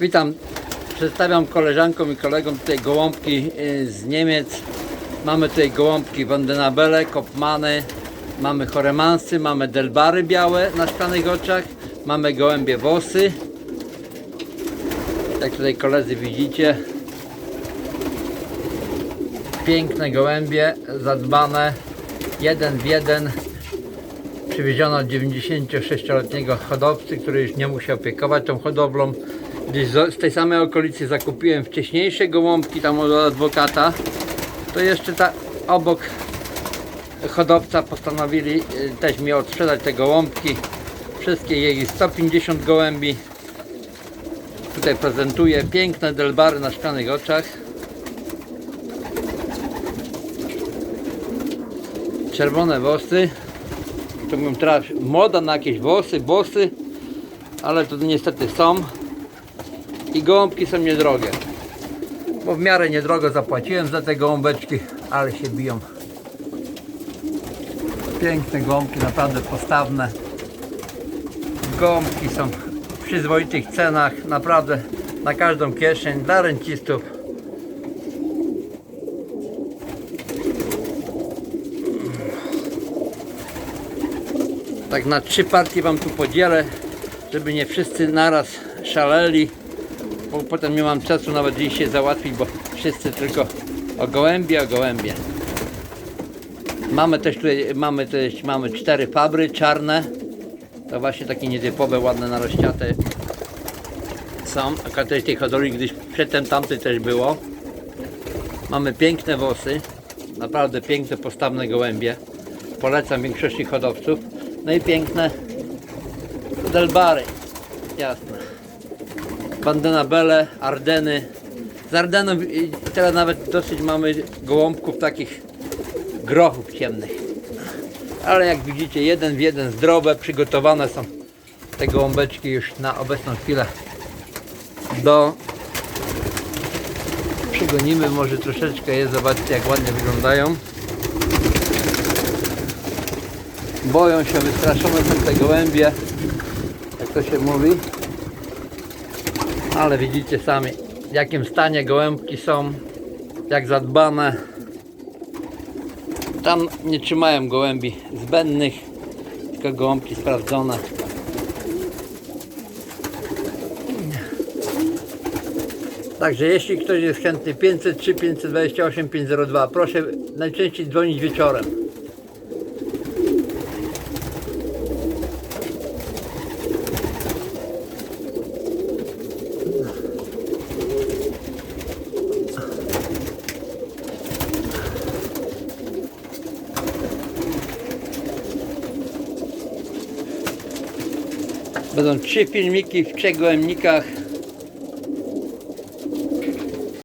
Witam. Przedstawiam koleżankom i kolegom tutaj gołąbki y, z Niemiec. Mamy tutaj gołąbki Vandenabele, Kopmany, mamy Choremansy, mamy Delbary białe na szklanych oczach, mamy gołębie wosy. Jak tutaj koledzy widzicie. Piękne gołębie, zadbane, jeden w jeden. Przywieziono od 96-letniego hodowcy, który już nie musiał opiekować tą hodowlą. Gdzieś z tej samej okolicy zakupiłem wcześniejsze gołąbki tam od adwokata. To jeszcze ta obok hodowca postanowili y, też mi odsprzedać te gołąbki. Wszystkie jej 150 gołębi. Tutaj prezentuję piękne delbary na szklanych oczach. Czerwone włosy. To bym teraz moda na jakieś włosy, włosy, ale to niestety są. I gołąbki są niedrogie. Bo w miarę niedrogo zapłaciłem za te gołąbeczki, ale się biją. Piękne gołąbki, naprawdę postawne. Gołąbki są w przyzwoitych cenach, naprawdę na każdą kieszeń, dla rencistów. Tak na trzy partie Wam tu podzielę, żeby nie wszyscy naraz szaleli, bo potem nie mam czasu nawet dziś się załatwić, bo wszyscy tylko o gołębie, o gołębie. Mamy też tutaj, mamy też, mamy cztery fabry czarne, to właśnie takie nietypowe, ładne, narościate są, a też tej hodowli, gdyż przedtem tamtej też było. Mamy piękne włosy, naprawdę piękne, postawne gołębie. Polecam większości hodowców. No i piękne Delbary, jasne. Bandenabele, Ardeny. Z Ardenów teraz nawet dosyć mamy gołąbków takich grochów ciemnych. Ale jak widzicie, jeden w jeden zdrowe, przygotowane są te gołąbeczki już na obecną chwilę do przygonimy może troszeczkę je, zobaczcie jak ładnie wyglądają. Boją się, wystraszone są te gołębie, jak to się mówi. Ale widzicie sami, w jakim stanie gołębki są, jak zadbane. Tam nie trzymają gołębi zbędnych, tylko gołąbki sprawdzone. Także jeśli ktoś jest chętny 503 528 502 proszę najczęściej dzwonić wieczorem. Będą trzy filmiki w trzech gołębnikach